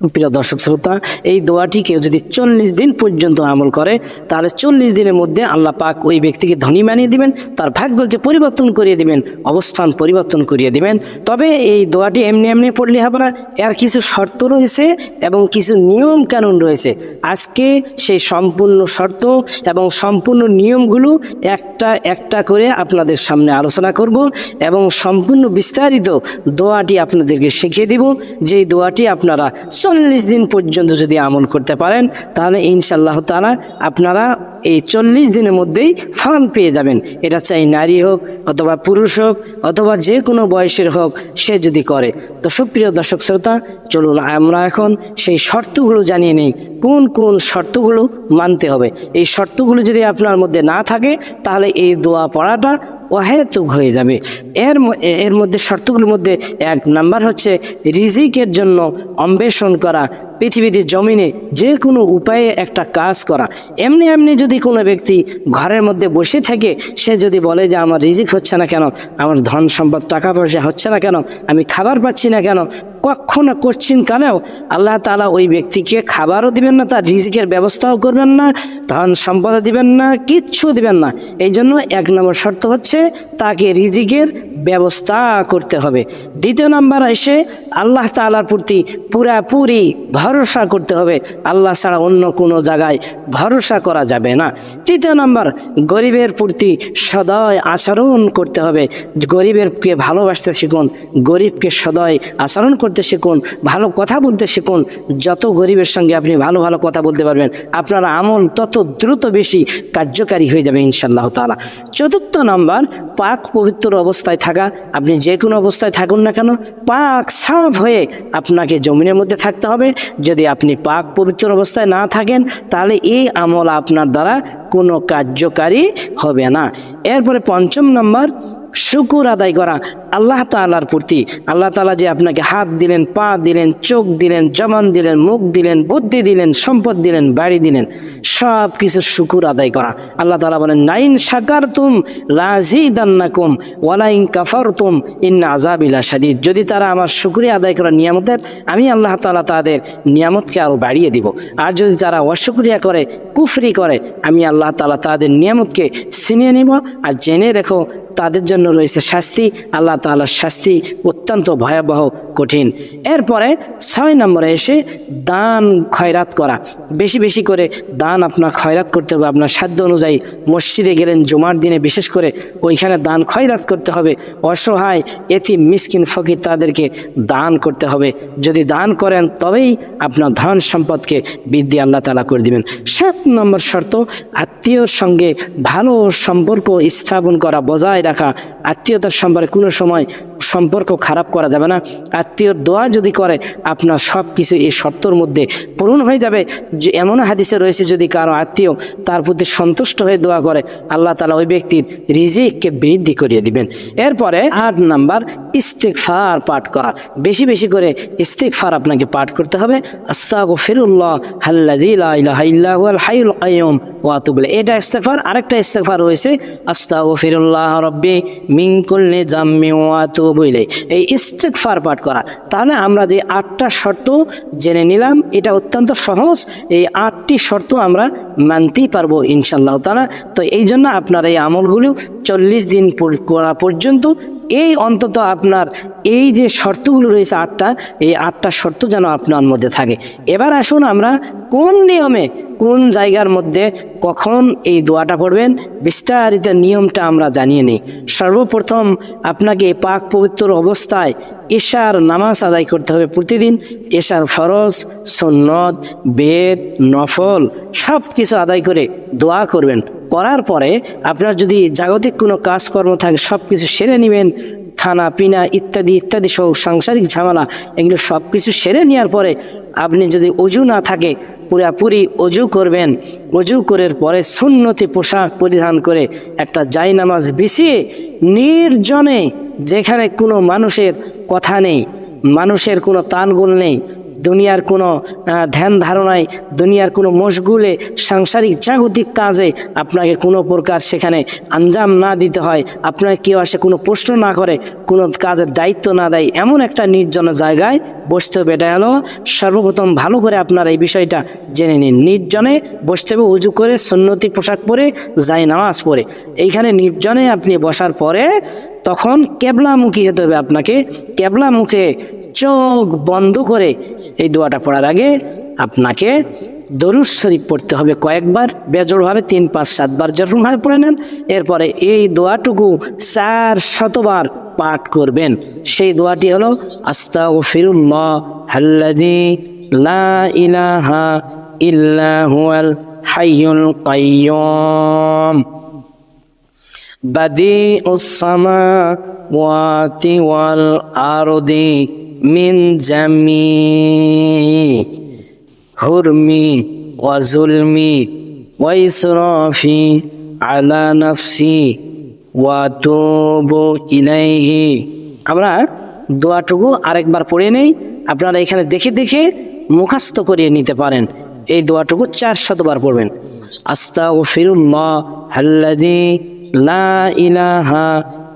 প্রিয় দর্শক শ্রোতা, এই দোয়াটি কেউ যদি চল্লিশ দিন পর্যন্ত আমল করে, তাহলে চল্লিশ দিনের মধ্যে আল্লাহ পাক ওই ব্যক্তিকে ধনী বানিয়ে দিবেন, তার ভাগ্যকে পরিবর্তন করিয়ে দিবেন, অবস্থান পরিবর্তন করিয়ে দিবেন। তবে এই দোয়াটি এমনি এমনি পড়লে হবে না, এর কিছু শর্ত রয়েছে এবং কিছু নিয়ম কানুন রয়েছে। আজকে সেই সম্পূর্ণ শর্ত এবং সম্পূর্ণ নিয়মগুলো একটা একটা করে আপনাদের সামনে আলোচনা করব এবং সম্পূর্ণ বিস্তারিত দোয়াটি আপনাদেরকে শিখিয়ে দিব। যেই দোয়াটি আপনারা চল্লিশ দিন পর্যন্ত যদি আমল করতে পারেন, তাহলে ইনশাল্লাহ তালা আপনারা এই চল্লিশ দিনের মধ্যেই ফল পেয়ে যাবেন। এটা চাই নারী হোক অথবা পুরুষ হোক অথবা যে কোনো বয়সের হোক, সে যদি করে। তো সুপ্রিয় দর্শক শ্রোতা, চলুন আমরা এখন সেই শর্তগুলো জানিয়ে নেই, কোন কোন শর্তগুলো মানতে হবে। এই শর্তগুলো যদি আপনার মধ্যে না থাকে, তাহলে এই দোয়া পড়াটা অহেতুক হয়ে যাবে। এর এর মধ্যে, শর্তগুলোর মধ্যে এক নাম্বার হচ্ছে রিজিকের জন্য অন্বেষণ করা, পৃথিবীতে জমিনে যে কোনো উপায়ে একটা কাজ করা। এমনি এমনি যদি কোনো ব্যক্তি ঘরের মধ্যে বসে থাকে, সে যদি বলে যে আমার রিজিক হচ্ছে না কেন, আমার ধন সম্পদ, টাকা পয়সা হচ্ছে না কেন, আমি খাবার পাচ্ছি না কেন কখনো করছেন কালেও আল্লাহ তালা ওই ব্যক্তিকে খাবারও দিবেন না, তার রিজিকের ব্যবস্থাও করবেন না, ধন সম্পদ দিবেন না, কিচ্ছু দিবেন না। এই জন্য এক নম্বর শর্ত হচ্ছে তাকে রিজিকের ব্যবস্থা করতে হবে। দ্বিতীয় নাম্বার এসে আল্লাহ তালার প্রতি পুরাপুরি ভরসা করতে হবে। আল্লাহ ছাড়া অন্য কোনো জায়গায় ভরসা করা যাবে না। তৃতীয় নাম্বার, গরিবের প্রতি সদয় আচরণ করতে হবে। গরিবেরকে ভালোবাসতে শিখুন, গরিবকে সদয় আচরণ করতে শিখুন, ভালো কথা বলতে শিখুন, যত গরিবের সঙ্গে আপনি ভালো ভালো কথা বলতে পারবেন, আপনার আমল তত দ্রুত বেশি কার্যকারী হয়ে যাবে ইনশাল্লাহ তালা চতুর্থ নাম্বার, পাক পবিত্র অবস্থায় থাকা, আপনি যে কোনো অবস্থায় থাকুন না কেন, পাক সাফ হয়ে আপনাকে জমিনের মধ্যে থাকতে হবে। যদি আপনি পাক পবিত্র অবস্থায় না থাকেন, তাহলে এই আমল আপনার দ্বারা কোনো কার্যকারী হবে না। এরপরে পঞ্চম নাম্বার, শুকুর আদায় করা আল্লাহ তালার প্রতি, আল্লাহ তালা যে আপনাকে হাত দিলেন, পা দিলেন, চোখ দিলেন জমান দিলেন, মুখ দিলেন, বুদ্ধি দিলেন, সম্পদ দিলেন, বাড়ি দিলেন সব কিছু শুকুর আদায় করা। আল্লাহ তালা বলেন, নাইন সাকার তুম লাজি দান্নাকুম ওয়ালাইন কাফার তুম ইন্না আজাবিলা সাদিদ যদি তারা আমার শুকুরিয়া আদায় করার নিয়ামতের, আমি আল্লাহ তালা তাদের নিয়ামতকে আরও বাড়িয়ে দিব। আর যদি তারা অশুক্রিয়া করে, কুফরি করে, আমি আল্লাহ তালা তাদের নিয়ামতকে ছিনিয়ে নিব। আর জেনে রেখো, তাদের জন্য রয়েছে শাস্তি। আল্লাহ তাআলার শাস্তি অত্যন্ত ভয়াবহ, কঠিন। এরপরে ছয় নম্বরে এসে দান খয়রাত করা। বেশি বেশি করে দান আপনার খয়রাত করতে হবে। আপনার সাধ্য অনুযায়ী মসজিদে গেলেন, জুমার দিনে বিশেষ করে ওইখানে দান খয়রাত করতে হবে। অসহায় এতি মিসকিন, ফকির তাদেরকে দান করতে হবে। যদি দান করেন, তবেই আপনার ধন সম্পদকে বৃদ্ধি আল্লাহ তালা করে দিবেন। সাত নম্বর শর্ত, আত্মীয়র সঙ্গে ভালো সম্পর্ক স্থাপন করা, বজায় রাখা। আত্মীয়তার সম্পর্কে কোনো সময় সম্পর্ক খারাপ করা যাবে না। আত্মীয়র দোয়া যদি করে, আপনার সব কিছু এই শর্তর মধ্যে পূরণ হয়ে যাবে। যে এমন হাদিসে রয়েছে, যদি কারও আত্মীয় তার প্রতি সন্তুষ্ট হয়ে দোয়া করে, আল্লাহ তালা ওই ব্যক্তির রিজিককে বৃদ্ধি করিয়ে দিবেন। এরপরে আট নাম্বার ইস্তেকফার পাঠ করা। বেশি বেশি করে ইস্তেকফার আপনাকে পাঠ করতে হবে। আস্তাগো ফিরুল্লাহ হাল্লাজিল হাইল কাইম ওয়াতুবলে এটা ইস্তেকফার আরেকটা ইস্তেকফার রয়েছে আস্তাগো ফিরুল্লাহ রব্বি মিন কুল্লি জাম্মি ওয়াতুবইলে এই ইস্তেকফার পাঠ করা। তাহলে আমরা যে আটটা শর্ত জেনে নিলাম, এটা অত্যন্ত সহজ। এই আটটি শর্ত আমরা মানতেই পারব ইনশাল্লাহ তালা তো এই জন্য আপনার এই আমলগুলো চল্লিশ দিন করা পর্যন্ত এই অন্তত আপনার এই যে শর্তগুলো রয়েছে আটটা, এই আটটা শর্ত যেন আপনার মধ্যে থাকে। এবার আসুন আমরা কোন নিয়মে, কোন জায়গার মধ্যে কখন এই দোয়াটা পড়বেন, বিস্তারিত নিয়মটা আমরা জানিয়ে নিই। সর্বপ্রথম আপনাকে পাক পবিত্র অবস্থায় এশার নামাজ আদায় করতে হবে প্রতিদিন। এশার ফরজ, সন্নত, বেদ, নফল সব কিছু আদায় করে দোয়া করবেন। করার পরে আপনার যদি জাগতিক কোনো কাজকর্ম থাকে সব কিছু সেরে নেবেন, খানা, পিনা ইত্যাদি ইত্যাদি সহ সাংসারিক ঝামেলা, এগুলো সব কিছু সেরে নেওয়ার পরে আপনি যদি অজু না থাকে, পুরাপুরি অজু করবেন। অজু করার পরে সুন্নতি পোশাক পরিধান করে একটা জায়নামাজ বিছিয়ে নির্জনে যেখানে কোনো মানুষের কথা নেই, মানুষের কোনো তানগুল নেই দুনিয়ার কোনো ধ্যান ধারণায়, দুনিয়ার কোনো মশগুলে, সাংসারিক, জাগতিক কাজে আপনাকে কোনো প্রকার সেখানে আঞ্জাম না দিতে হয়। আপনাকে কেউ আসে কোনো প্রশ্ন না করে, কোনো কাজের দায়িত্ব না দেয়। এমন একটা নির্জন জায়গায় বসতে হবে। এটা হলো সর্বপ্রথম ভালো করে আপনার এই বিষয়টা জেনে নিন। নির্জনে বসতে হবে, উজু করে, সুন্নতি পোশাক পরে যাই নামাজ পড়ে। এইখানে নির্জনে আপনি বসার পরে তখন কেবলামুখী হতে হবে আপনাকে। কেবলামুখে চোখ বন্ধ করে এই দোয়াটা পড়ার আগে আপনাকে দরুদ শরীফ পড়তে হবে কয়েকবার, বেজোড়ভাবে তিন, পাঁচ, সাতবার যেরকমভাবে পড়ে নেন, এরপরে এই দোয়াটুকু চার শতবার পাঠ করবেন। সেই দোয়াটি হলো আস্তা ও ফিরুল্লাহ হাল্লাদি লা ইলাহা বাদি আরদি من جميع حرمي وظلمي وإسرافي على نفسي وأتوب إليه আমরা দোয়াটুকু আরেকবার পড়ে নেই আপনারা এখানে দেখে দেখে মুখস্থ করিয়ে নিতে পারেন এই দোয়াটুকু চার শতবার পড়বেন আস্তা ও ফিরুল্লাহ হাল্লাদি লা ইলাহা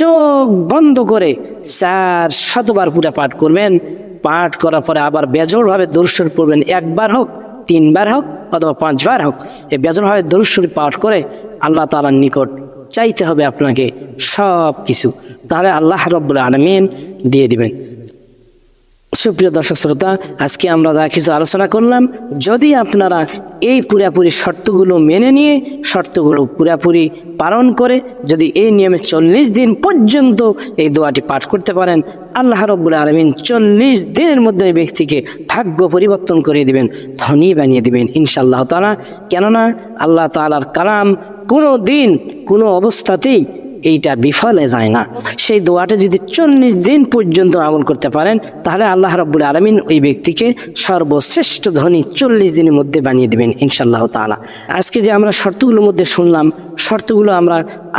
চোখ বন্ধ করে চার শতবার পুরা পাঠ করবেন। পাঠ করার পরে আবার বেজোড়ভাবে দর্শন করবেন একবার হোক, তিনবার হোক অথবা পাঁচবার হোক এ বেজোড়ভাবে দর্শন পাঠ করে আল্লাহ তালার নিকট চাইতে হবে আপনাকে সব কিছু তাহলে আল্লাহ রব্বুল আলমিন দিয়ে দিবেন। সুপ্রিয় দর্শক শ্রোতা, আজকে আমরা যা কিছু আলোচনা করলাম, যদি আপনারা এই পুরাপুরি শর্তগুলো মেনে নিয়ে শর্তগুলো পুরাপুরি পালন করে যদি এই নিয়মে চল্লিশ দিন পর্যন্ত এই দোয়াটি পাঠ করতে পারেন, আল্লাহ রব্বুল আলমিন চল্লিশ দিনের মধ্যে এই ব্যক্তিকে ভাগ্য পরিবর্তন করে দিবেন, ধনী বানিয়ে দিবেন ইনশাআল্লাহ তালা কেননা আল্লাহ তালার কালাম কোনো দিন কোনো অবস্থাতেই এইটা বিফলে যায় না। সেই দোয়াটা যদি চল্লিশ দিন পর্যন্ত আমল করতে পারেন, তাহলে আল্লাহ রব্বুল আলমিন ওই ব্যক্তিকে সর্বশ্রেষ্ঠ ধনী চল্লিশ দিনের মধ্যে বানিয়ে দেবেন ইনশাল্লাহ তালা আজকে যে আমরা শর্তগুলোর মধ্যে শুনলাম, শর্তগুলো আমরা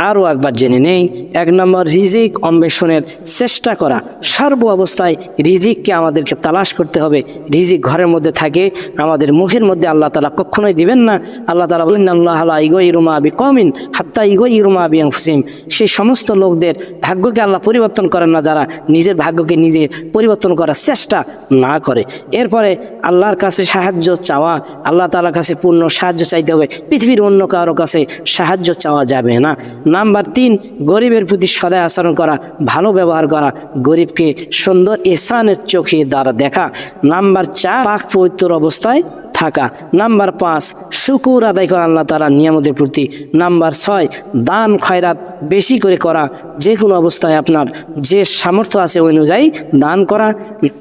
আরও একবার জেনে নেই। এক নম্বর, রিজিক অন্বেষণের চেষ্টা করা। সর্ব অবস্থায় রিজিককে আমাদেরকে তালাশ করতে হবে। রিজিক ঘরের মধ্যে থাকে, আমাদের মুখের মধ্যে আল্লাহ তালা কখনোই দিবেন না। আল্লাহ তালা বলেন আল্লাহ আল্লাহ ইগো ইরুমা আবি কমিন হাত্তা ইগো ইরুমা আবি ফুসিম। সেই সমস্ত লোকদের ভাগ্যকে আল্লাহ পরিবর্তন করেন না, যারা নিজের ভাগ্যকে নিজে পরিবর্তন করার চেষ্টা না করে। এরপরে আল্লাহর কাছে সাহায্য চাওয়া, আল্লাহ তালার কাছে পূর্ণ সাহায্য চাইতে হবে। পৃথিবীর অন্য কারও কাছে সাহায্য চাওয়া যাবে না। নাম্বার তিন, গরিবের প্রতি সদায় আচরণ করা, ভালো ব্যবহার করা, গরিবকে সুন্দর এসানের চোখে দ্বারা দেখা। নাম্বার চার, পাক পবিত্র অবস্থায় থাকা। নাম্বার পাঁচ, শুকুর আদায় করা আল্লাহ তালা নিয়ামতের প্রতি। নাম্বার ছয়, দান খয়রাত বেশি করে করা। যে কোনো অবস্থায় আপনার যে সামর্থ্য আছে অনুযায়ী দান করা।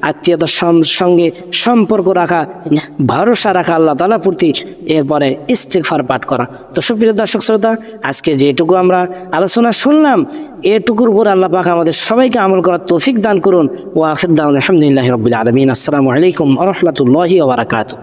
আত্মীয়তার সঙ্গে সম্পর্ক রাখা, ভরসা রাখা আল্লাহ তালার প্রতি। এরপরে ইস্তেকফার পাঠ করা। তো সুপ্রিয় দর্শক, শ্রোতা, আজকে যেটুকু আমরা আলোচনা শুনলাম, এটুকুর উপর আল্লাহ পাক আমাদের সবাইকে আমল করার তৌফিক দান করুন। ও আখির দান আলহামদুলিল্লাহ রবিল আলমিন। আসসালামু আলাইকুম রহমতুল্লাহি ওবরাকাতু